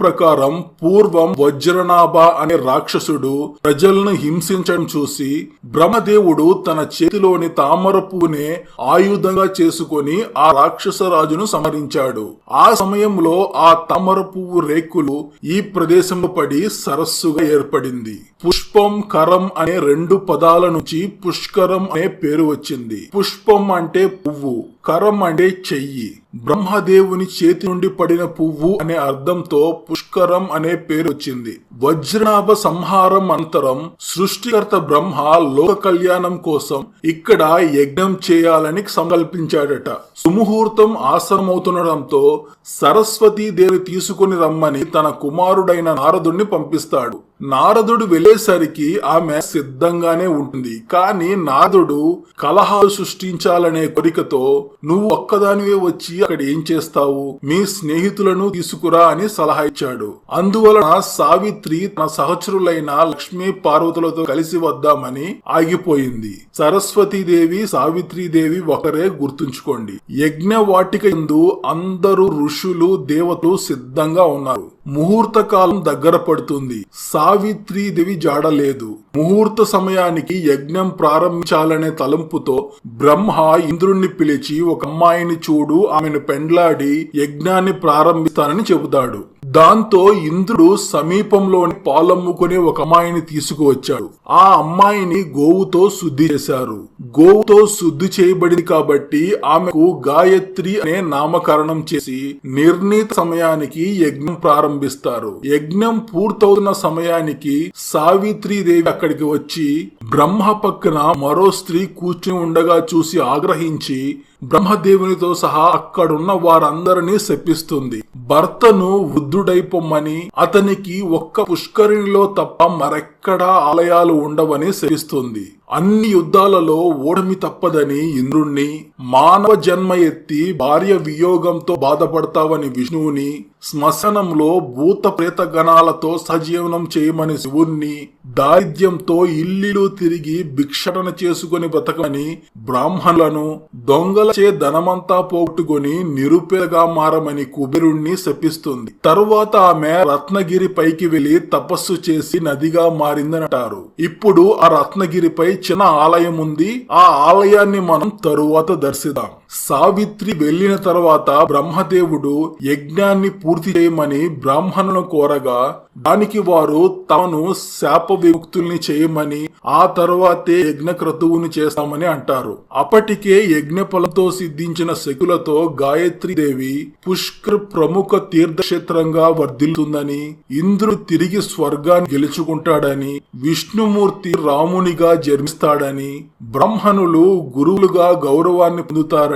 ప్రకారం పూర్వం వజ్రనాభ అనే రాక్షసుడు ప్రజలను హింసించడం చూసి బ్రహ్మదేవుడు తన చేతిలోని తామర పువ్వునే ఆయుధంగా చేసుకొని ఆ రాక్షస రాజును సంహరించాడు. ఆ సమయంలో ఆ తామర పువ్వు రేకులు ఈ ప్రదేశంలో పడి సరస్సుగా ఏర్పడింది. పుష్పం కరం అనే రెండు పదాల నుంచి పుష్కరం అనే పేరు వచ్చింది. పుష్పం అంటే పువ్వు. కరం అంటే చెయ్యి. బ్రహ్మదేవుని చేతి నుండి పడిన పువ్వు అనే అర్థంతో పుష్కరం అనే పేరు వచ్చింది. వజ్రనాభ సంహారం అనంతరం సృష్టికర్త బ్రహ్మ లోక కళ్యాణం కోసం ఇక్కడ యజ్ఞం చేయాలని సంకల్పించాడట. సుముహూర్తం ఆసనమవుతుండటంతో సరస్వతీ దేవి తీసుకుని రమ్మని తన కుమారుడైన నారదుణ్ణి పంపిస్తాడు. నారదుడు వెళ్ళేసరికి ఆమె సిద్ధంగానే ఉంటుంది. కానీ నారదుడు కలహాలు సృష్టించాలనే కోరికతో నువ్వు ఒక్కదానివే వచ్చి అక్కడ ఏం చేస్తావు? మీ స్నేహితులను తీసుకురా అని సలహా ఇచ్చాడు. అందువలన సావిత్రి తన సహచరులైన లక్ష్మీ పార్వతులతో కలిసి వద్దామని ఆగిపోయింది. సరస్వతీదేవి సావిత్రీదేవి ఒకరే గుర్తుంచుకోండి. యజ్ఞ వాటిక ఎందు అందరూ ఋషులు దేవతలు సిద్ధంగా ఉన్నారు. ముహూర్త కాలం దగ్గర పడుతుంది. సావిత్రీదేవి జాడలేదు ముహూర్త సమయానికి యజ్ఞం ప్రారంభించాలనే తలంపుతో బ్రహ్మ ఇంద్రుణ్ణి పిలిచి ఒక అమ్మాయిని చూడు ఆమెను పెండ్లాడి యజ్ఞాన్ని ప్రారంభిస్తానని చెబుతాడు. దాంతో ఇంద్రుడు సమీపంలోని పాలమ్ముకుని ఒక అమ్మాయిని తీసుకువచ్చాడు. ఆ అమ్మాయిని గోవుతో శుద్ధి చేశారు. గోవుతో శుద్ధి చేయబడింది కాబట్టి ఆమెకు గాయత్రి అనే నామకరణం చేసి నిర్ణీత సమయానికి యజ్ఞం ప్రారంభిస్తారు. యజ్ఞం పూర్తవుతున్న సమయానికి సావిత్రీదేవి అక్కడికి వచ్చి బ్రహ్మ పక్కన మరో స్త్రీ కూర్చుని ఉండగా చూసి ఆగ్రహించి బ్రహ్మదేవునితో సహా అక్కడున్న వారందరినీ శపిస్తుంది. భర్తను వృద్ధుడైపోమ్మని అతనికి ఒక్క పుష్కరిణిలో తప్ప మరెక్కడా ఆలయాలు ఉండవని శపిస్తుంది. అన్ని యుద్ధాలలో ఓడమి తప్పదని ఇంద్రుణ్ణి మానవ జన్మ ఎత్తి భార్య వియోగంతో బాధపడతావని విష్ణువుని శ్మశానంలో భూత ప్రేత గణాలతో సజీవనం చేయమని శివుణ్ణి దారిద్ర్యంతో ఇల్లిలు తిరిగి భిక్షటన చేసుకుని బతకమని బ్రాహ్మణులను దొంగలచే ధనమంతా పోగొట్టుకుని నిరుపేదగా మారమని కుబేరుణ్ణి శపిస్తుంది. తరువాత ఆమె రత్నగిరి పైకి వెళ్ళి తపస్సు చేసి నదిగా మారిందనంటారు. ఇప్పుడు ఆ రత్నగిరిపై చిన్న ఆలయం ఉంది ఆ ఆలయాన్ని మనం తరువాత దర్శిద్దాం. సావిత్రి వెళ్ళిన తర్వాత బ్రహ్మదేవుడు యజ్ఞాన్ని పూర్తి చేయమని బ్రాహ్మణులను కోరగా దానికి వారు తమను శాప విముక్తుల్ని చేయమని ఆ తర్వాతే యజ్ఞ క్రతువుని చేస్తామని అంటారు. అప్పటికే యజ్ఞ ఫలంతో సిద్ధించిన శకులతో గాయత్రి దేవి పుష్కర్ ప్రముఖ తీర్థక్షేత్రంగా వర్ధిల్లుతుందని ఇంద్రుడు తిరిగి స్వర్గాన్ని గెలుచుకుంటాడని విష్ణుమూర్తి రామునిగా జన్మిస్తాడని బ్రహ్మణులు గురువులుగా గౌరవాన్ని పొందుతారని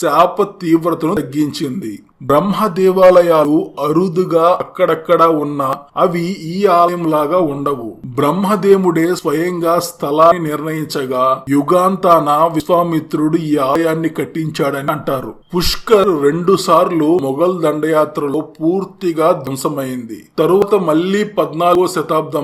శాప తీవ్రతను తగ్గించింది. బ్రహ్మ దేవాలయాలు అరుదుగా అక్కడక్కడ ఉన్న అవి ఈ ఆలయం లాగా ఉండవు. బ్రహ్మదేవుడే స్వయంగా స్థలాన్ని నిర్ణయించగా యుగాంతాన విశ్వామిత్రుడు ఈ ఆలయాన్ని కట్టించాడని అంటారు. పుష్కర్ రెండు సార్లు మొఘల్ దండయాత్రలో పూర్తిగా ధ్వంసమైంది. తరువాత మళ్ళీ పద్నాలుగో శతాబ్దం